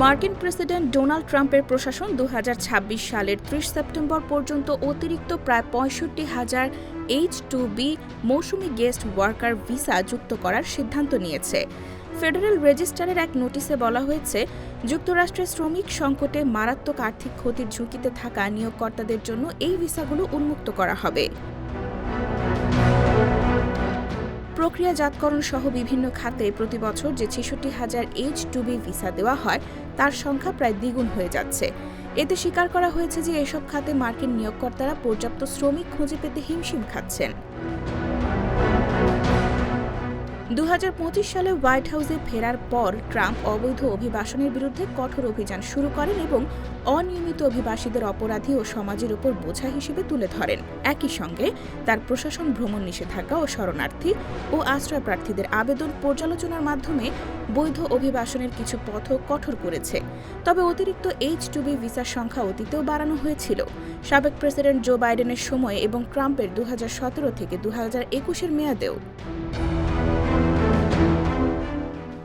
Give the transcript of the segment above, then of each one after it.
মার্কিন president Donald ট্রাম্পের প্রশাসন দু হাজার ছাব্বিশ সালের ত্রিশ সেপ্টেম্বর পর্যন্ত অতিরিক্ত প্রায় পঁয়ষট্টি হাজার এইচ টু বি মৌসুমি গেস্ট ওয়ার্কার ভিসা যুক্ত করার সিদ্ধান্ত নিয়েছে। ফেডারেল রেজিস্ট্রারের এক নোটিশে বলা হয়েছে, যুক্তরাষ্ট্রের শ্রমিক সংকটে মারাত্মক আর্থিক ক্ষতির ঝুঁকিতে থাকা নিয়োগকর্তাদের জন্য এই ভিসাগুলো উন্মুক্ত করা হবে। প্রক্রিয়াজাতকরণ সহ বিভিন্ন খাতে প্রতি বছর যে ছেষট্টি হাজার এইচ টু বি ভিসা দেওয়া হয়, তার সংখ্যা প্রায় দ্বিগুণ হয়ে যাচ্ছে। এতে স্বীকার করা হয়েছে যে এসব খাতে মার্কিন নিয়োগকর্তারা পর্যাপ্ত শ্রমিক খুঁজে পেতে হিমশিম খাচ্ছেন। দু হাজার পঁচিশ সালে হোয়াইট হাউসে ফেরার পর ট্রাম্প অবৈধ অভিবাসনের বিরুদ্ধে কঠোর অভিযান শুরু করেন এবং অনিয়মিত অভিবাসীদের অপরাধী ও সমাজের উপর বোঝা হিসেবে তুলে ধরেন। একই সঙ্গে তার প্রশাসন ভ্রমণ নিষেধাজ্ঞা ও শরণার্থী ও আশ্রয় প্রার্থীদের আবেদন পর্যালোচনার মাধ্যমে বৈধ অভিবাসনের কিছু পথও কঠোর করেছে। তবে অতিরিক্ত এইচ টু বি ভিসার সংখ্যা অতীতেও বাড়ানো হয়েছিল। সাবেক প্রেসিডেন্ট জো বাইডেনের সময় এবং ট্রাম্পের দু হাজার সতেরো থেকে দু একুশের মেয়াদেও।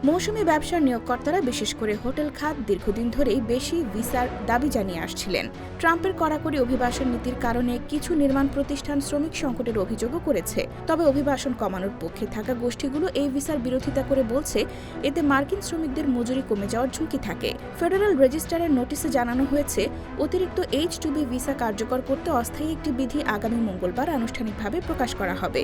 মৌসুমি ব্যবসার নিয়োগকর্তারা বিশেষ করে হোটেল খাত দীর্ঘদিন ধরেই বেশি ভিসার দাবি জানিয়ে আসছিলেন। ট্রাম্পের কড়াকড়ি অভিবাসন নীতির কারণে কিছু নির্মাণ প্রতিষ্ঠান শ্রমিক সংকটের অভিযোগও করেছে। তবে অভিবাসন কমানোর পক্ষে থাকা গোষ্ঠীগুলো এই ভিসার বিরোধিতা করে বলছে, এতে মার্কিন শ্রমিকদের মজুরি কমে যাওয়ার ঝুঁকি থাকে। ফেডারেল রেজিস্ট্রারের নোটিশে জানানো হয়েছে, অতিরিক্ত এইচ টু বি ভিসা কার্যকর করতে অস্থায়ী একটি বিধি আগামী মঙ্গলবার আনুষ্ঠানিকভাবে প্রকাশ করা হবে।